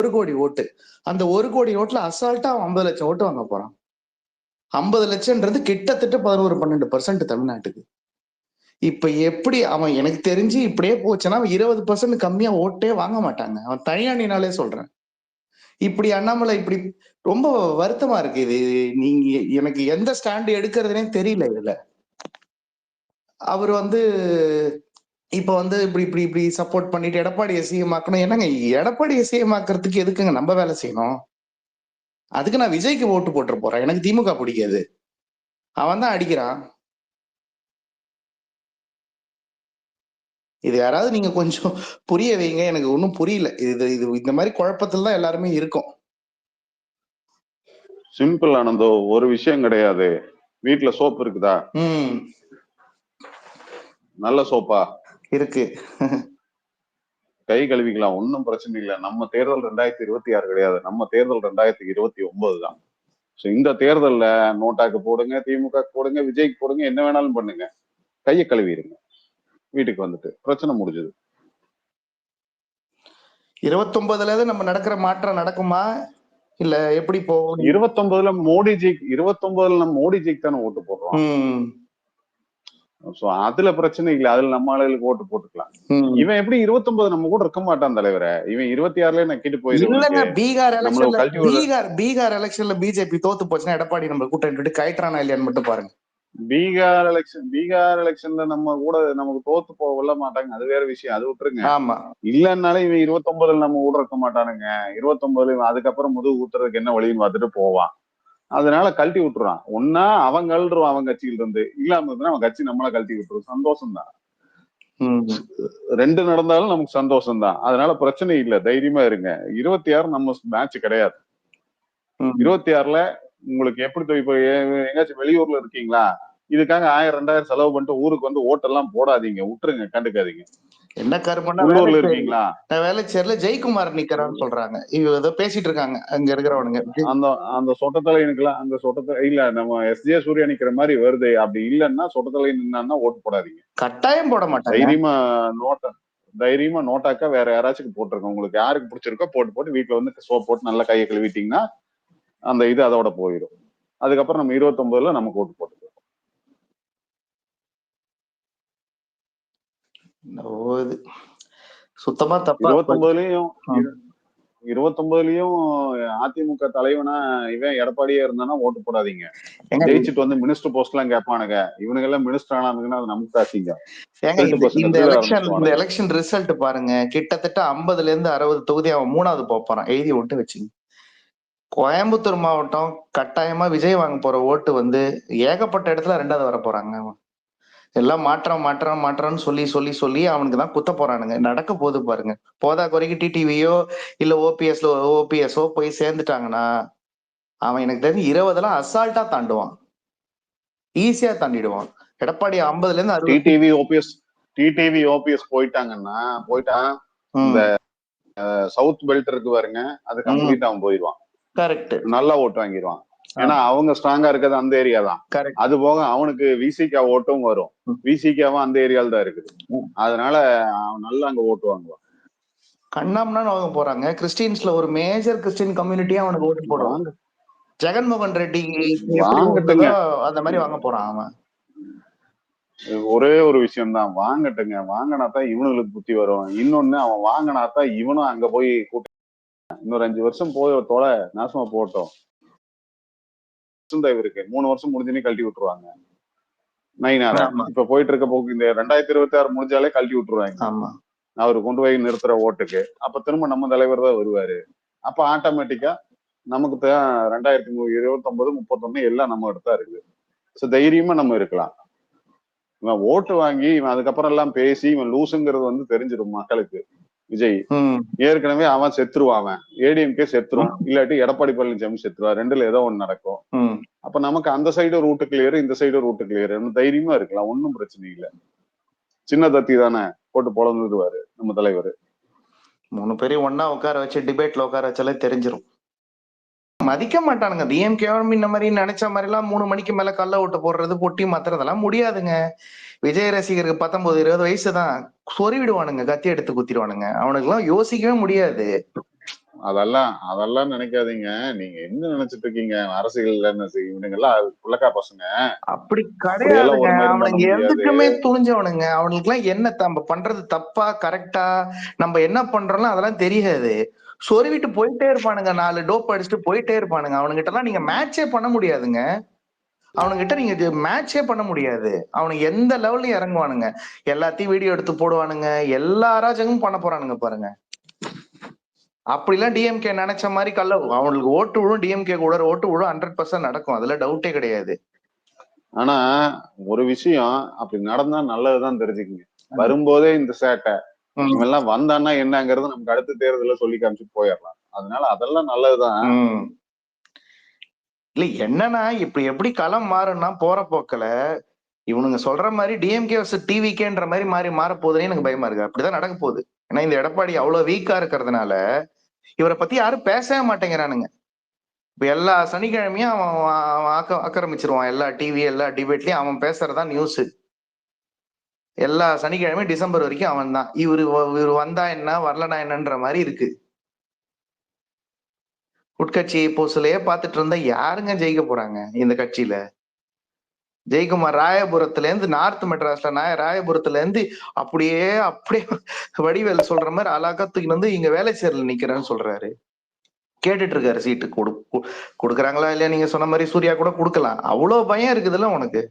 ஒரு கோடி ஓட்டு. அந்த ஒரு கோடி ஓட்டுல அசால்ட்டா அவன் ஐம்பது லட்சம் ஓட்டு வாங்க போறான். ஐம்பது லட்சம்ன்றது கிட்டத்தட்ட பதினோரு பன்னெண்டு பர்சன்ட் தமிழ்நாட்டுக்கு. இப்ப எப்படி அவன் எனக்கு தெரிஞ்சு இப்படியே போச்சுன்னா அவன் இருபது பர்சன்ட் கம்மியா ஓட்டே வாங்க மாட்டாங்க. அவன் தனியானினாலே சொல்றேன். இப்படி அண்ணாமலை இப்படி ரொம்ப வருத்தமா இருக்கு இது. நீங்க எனக்கு எந்த ஸ்டாண்ட் எடுக்கிறதுனே தெரியல இதுல. அவர் வந்து இப்ப வந்து இப்படி இப்படி இப்படி சப்போர்ட் பண்ணிட்டு எடப்பாடியை சிஎம் ஆக்கணும். என்னங்க எடப்பாடியை சிஎம் ஆக்குறதுக்கு எதுக்குங்க நம்ம வேலை செய்யணும்? அதுக்கு நான் விஜய்க்கு ஓட்டு போட்டு போறேன். எனக்கு திமுக பிடிக்காது. அவன் தான் அடிக்கிறான். இது யாராவது நீங்க கொஞ்சம் புரிய வைங்க. எனக்கு ஒன்றும் புரியல. இது இது இந்த மாதிரி குழப்பத்துல தான் எல்லாருமே இருக்கும். சிம்பிள் ஆனந்தோ ஒரு விஷயம் கிடையாது. வீட்ல சோப்பு இருக்குதா? ம். நல்ல சோப்பா? இருக்கு. கை கழுவிக்கலாம் ஒன்றும் பிரச்சனை இல்லை. நம்ம தேர்தல் ரெண்டாயிரத்தி இருபத்தி ஆறு கிடையாது. நம்ம தேர்தல் ரெண்டாயிரத்தி இருபத்தி ஒன்பது தான். ஸோ இந்த தேர்தல்ல நோட்டாக்கு போடுங்க திமுக போடுங்க விஜய்க்கு போடுங்க என்ன வேணாலும் பண்ணுங்க. கையை கழுவிடுங்க. வீட்டுக்கு வந்துட்டு. பிரச்சனை முடிஞ்சது. இருபத்தொன்பதுல நம்ம நடக்கிற மாற்றம் நடக்குமா? இல்ல எப்படி போகும்? இருபத்தொன்பதுல மோடிஜி இருபத்தொன்பதுல நம்ம மோடிஜிக்கு தானே ஓட்டு போடுறோம். ஸோ அதுல பிரச்சனை இல்லை. அதுல நம்ம ஆளுகளுக்கு ஓட்டு போட்டுக்கலாம். இவன் எப்படி இருபத்தொன்பது நம்ம கூட இருக்க மாட்டான் தலைவரை. இவன் இருபத்தி ஆறுல நக்கிட்டு இல்லங்க போயிடுவான் பீகார் எலெக்ஷன்ல பீகார் பீகார் எலெக்ஷன்ல பிஜேபி தோத்து போச்சுன்னா எடப்பாடி நம்ம விட்டு கயற்றானா இல்லையான்னு மட்டும் பாருங்க. பீகார் எலெக்ஷன் பீகார் எலெக்ஷன்ல நம்ம கூட நமக்கு தோத்து போக விட மாட்டாங்க. அது வேற விஷயம். அது விட்டுருங்க. ஆமா. இல்லன்னாலும் இவன் இருபத்தொன்பதுல நம்ம கூட இருக்க மாட்டானுங்க. இருபத்தொன்பதுல இவன் அதுக்கப்புறம் முதுகு ஊத்துறதுக்கு என்ன வழின்னு பார்த்துட்டு போவான். அதனால கழட்டி விட்டுறான். ஒன்னா அவன் கழட்டுருவான் அவன் கட்சியில இருந்து இல்லாம இருந்தா அவன் கட்சி நம்மள கழட்டி விட்டுரும். சந்தோஷம் தான். ரெண்டு நடந்தாலும் நமக்கு சந்தோஷம் தான் அதனால பிரச்சனை இல்ல. தைரியமா இருங்க. இருபத்தி ஆறு நம்ம மேட்ச் கிடையாது. இருபத்தி ஆறுல உங்களுக்கு எப்படி இப்போ எ- எங்கேயாச்சும் வெளியூர்ல இருக்கீங்களா? இதுக்காக ஆயிரம் ரெண்டாயிரம் செலவு பண்ணிட்டு ஊருக்கு வந்து ஓட்டெல்லாம் போடாதீங்க. விட்டுருங்க. கண்டுக்காதீங்க. என்ன கருமன்னா இருக்கீங்களா? வேலைச்சேரில ஜெயக்குமார் நிக்கிறான்னு சொல்றாங்க. இவ ஏதோ பேசிட்டு இருக்காங்க. அங்க இருக்கிறவனுங்க. அந்த அந்த சொட்டத்தலைனுக்குலாம் அந்த சொட்டத்தலை இல்ல நம்ம எஸ் ஜே சூர்யா நிக்கிற மாதிரி வருது அப்படி இல்லைன்னா சொட்டத்தலை நின்னா ஓட்டு போடாதீங்க. கட்டாயம் போட மாட்டாங்க. தைரியமா நோட்டா தைரியமா நோட்டாக்கா வேற யாராச்சும் போட்டுருங்க உங்களுக்கு யாருக்கு பிடிச்சிருக்கோ போட்டு போட்டு வீட்டுல வந்து சோப் போட்டு நல்லா கையை கழுவிட்டீங்கன்னா அந்த இது அதோட போயிடும் அதுக்கப்புறம் நம்ம இருபத்தொன்பதுல நமக்கு ஓட்டு போட்டுக்கலாம். இது சுத்தமா தப்பா. இருபத்தொன்பதுலயும். இருபத்தொன்பதுலயும் அதிமுக தலைவனா இவன் எடப்பாடியே இருந்தானா ஓட்டு போடாதீங்க ஜெயிச்சுட்டு வந்து மினிஸ்டர் போஸ்ட் எல்லாம் கேட்பானுங்க இவனுங்க எல்லாம் மினிஸ்டர் ஆனானுங்கன்னா அது நமக்கு தாசிங்க இந்த- எலெக்ஷன் இந்த. எலெக்ஷன் ரிசல்ட் பாருங்க கிட்டத்தட்ட ஐம்பதுல இருந்து அறுபது தொகுதி அவன் மூணாவது போறான் எழுதி விட்டு வச்சுங்க கோயம்புத்தூர் மாவட்டம் கட்டாயமா விஜய் வாங்க போற ஓட்டு வந்து ஏகப்பட்ட இடத்துல ரெண்டாவது வர போறாங்க. எல்லாம் மாற்றம் மாற்றம் மாற்றம்னு சொல்லி சொல்லி சொல்லி அவனுக்கு தான் குத்த போறானுங்க. நடக்க போகுது பாருங்க. போதா குறைக்கு டிடிவியோ இல்ல ஓபிஎஸ்ல ஓபிஎஸ்ஓ போய் சேர்ந்துட்டாங்கன்னா அவன் எனக்கு தெரிஞ்சு இருபதெல்லாம் அசால்ட்டா தாண்டுவான். ஈஸியா தாண்டிடுவான். எடப்பாடி ஐம்பதுல இருந்து டிடிவி ஓபிஎஸ் டிடிவி ஓபிஎஸ் போயிட்டாங்கன்னா போயிட்டா ம், சவுத் பெல்ட் இருக்கு பாருங்க அது கம்ப்ளீட் அவன் போயிடுவான். கரெக்ட் நல்லா ஓட்டு வாங்கிடுவான். ஏன்னா அவங்க ஸ்ட்ராங்கா இருக்கிறது அந்த ஏரியா தான். அது போக அவனுக்கு விசிகா ஓட்டும் வரும். விசிகாவும் அந்த ஏரியால தான் இருக்குது. அதனால அவன் நல்லா அங்க ஓட்டு வாங்குவான் கண்ணாம்னா அவங்க போறாங்க. கிறிஸ்டியன்ஸ்ல ஒரு மேஜர் கிறிஸ்டியன் கம்யூனிட்டியா அவனுக்கு ஓட்டு போடுவான் வாங்க. ஜெகன்மோகன் ரெட்டி அந்த மாதிரி வாங்க போறான் அவன். ஒரே ஒரு விஷயம் தான். வாங்கட்டுங்க. வாங்கினா தான் இவனுங்களுக்கு புத்தி வரும். இன்னொன்னு அவன் வாங்கினா தான் இவனும் அங்க போய் கூட்ட இன்னொரு அஞ்சு வருஷம் போய் தொலை நாசமா போட்டோம். இருக்கு. மூணு வருஷம் முடிஞ்சுனே கழட்டி விட்டுருவாங்க. ஆமா. இப்ப போயிட்டு இருக்க போக்கு இந்த ரெண்டாயிரத்தி இருபத்தி ஆறு முடிஞ்சாலே கழட்டி விட்டுருவாங்க. அவரு கொண்டு போய் நிறுத்துற ஓட்டுக்கு. அப்ப திரும்ப நம்ம தலைவர் தான் வருவாரு. அப்ப ஆட்டோமேட்டிக்கா நமக்கு தான் ரெண்டாயிரத்தி இருபத்தி ஒன்பது முப்பத்தொன்னு எல்லாம் நம்ம இடத்தா இருக்குது சோ தைரியமா நம்ம இருக்கலாம். இவன் ஓட்டு வாங்கி இவன் அதுக்கப்புறம் எல்லாம் பேசி இவன் லூசுங்கிறது வந்து தெரிஞ்சிடும் மக்களுக்கு. விஜய். ஏற்கனவே அவன் செத்துருவான் அவன். ஏடிஎம்கே செத்துரும். இல்லாட்டி எடப்பாடி பழனிசாமி செத்துருவா ரெண்டுல ஏதோ ஒண்ணு நடக்கும். அப்ப நமக்கு அந்த சைடு ரூட்டு கிளியர் இந்த சைடு ரூட்டு கிளியர் தைரியமா இருக்கலாம். ஒன்றும் பிரச்சனை இல்ல. சின்ன தத்தி தானே போட்டு பொழந்துருவாரு நம்ம தலைவர். மூணு பேரையும் ஒண்ணா உட்கார வச்சு டிபேட்ல உட்கார வச்சாலே தெரிஞ்சிரும். மதிக்க மாட்டானுங்க. டிஎம்கே இந்த மாதிரி நினைச்ச மாதிரி எல்லாம் மூணு மணிக்கு மேல கல்ல ஓட்டு போடுறது பொட்டி மாத்துறதெல்லாம் முடியாதுங்க. விஜய் ரசிகருக்கு பத்தொன்பது இருபது வயசு தான் சொறி விடுவானுங்க கத்தி எடுத்து குத்திடுவானுங்க. அவனுக்கு எல்லாம் யோசிக்கவே முடியாது. அதெல்லாம் அதெல்லாம் நினைக்காதீங்க. நீங்க என்ன நினைச்சிட்டு இருக்கீங்க? செய்ய இவனுங்கெல்லாம் புள்ளக்கா பசங்க. அப்படி பண்ண அவனுங்க எதுக்குமே துணிஞ்சவனுங்க. அவனுக்கு எல்லாம் என்ன நம்ம பண்றது தப்பா கரெக்டா? நம்ம என்ன பண்றோம்ல அதெல்லாம் தெரியாது. சொருவிட்டு போயிட்டே இருப்பானுங்க. நாலு டோப் அடிச்சுட்டு போயிட்டே இருப்பானுங்க. அவனுங்கிட்ட எல்லாம் நீங்க மேட்சே பண்ண முடியாதுங்க. அவனுங்கிட்ட நீங்க மேட்சே பண்ண முடியாது. அவனுக்கு எந்த லெவல்லையும் இறங்குவானுங்க? எல்லாத்தையும் வீடியோ எடுத்து போடுவானுங்க. எல்லா அராஜகமும் பண்ண போறானுங்க பாருங்க. அப்படிலாம் டிஎம்கே நினைச்ச மாதிரி கல்ல அவனுக்கு ஓட்டு விழும் டிஎம்கே கூட ஓட்டு விழும் ஹண்ட்ரட் பர்சன்ட் நடக்கும். அதுல டவுட்டே கிடையாது. ஆனா ஒரு விஷயம் அப்படி நடந்தா நல்லதுதான் தெரிஞ்சுக்கங்க. வரும்போதே இந்த சேட்டை. இவெல்லாம் வந்தான்னா என்னங்கிறது நமக்கு அடுத்த தேர்தல சொல்லி காமிச்சிட்டு போயிடலாம். அதனால அதெல்லாம் நல்லதுதான். இல்ல என்னன்னா இப்ப எப்படி களம் மாறும்னா போற போக்குல இவனுங்க சொல்ற மாதிரி டிஎம்கே வர்சஸ் டிவிகேன்ற மாதிரி மாறி மாற போகுதுன்னு எனக்கு பயமா இருக்கு. அப்படிதான் நடக்க போகுது. ஏன்னா இந்த எடப்பாடி அவ்வளவு வீக்கா இருக்கிறதுனால இவரை பத்தி யாரும் பேசவே மாட்டேங்கிறானுங்க. இப்ப எல்லா சனிக்கிழமையும் அவன் அவன் ஆக்க ஆக்கிரமிச்சிருவான். எல்லா டிவி எல்லா டிபேட்லயும் அவன் பேசுறதா நியூஸ் எல்லா சனிக்கிழமையும் டிசம்பர் வரைக்கும் அவன் தான் இவரு இவர் வந்தா என்ன வரலனா என்னன்ற மாதிரி இருக்கு. உட்கட்சி போஸ்ட்லயே பார்த்துட்டு இருந்தா யாருங்க ஜெயிக்க போறாங்க இந்த கட்சியில? ஜெயக்குமார் ராயபுரத்துல இருந்து நார்த் மெட்ராஸ்ல நாய ராயபுரத்துல இருந்து அப்படியே அப்படியே வடிவேல் சொல்ற மாதிரி அழகா தூக்கிட்டு வந்து இங்க வேலை சேரல நிக்கிறேன்னு சொல்றாரு. கேட்டுட்டு இருக்காரு சீட்டு கொடு கொடுக்குறாங்களா இல்லையா நீங்க சொன்ன மாதிரி சூர்யா கூட கொடுக்கலாம். அவ்வளவு பயம் இருக்குதுல்ல உனக்கு?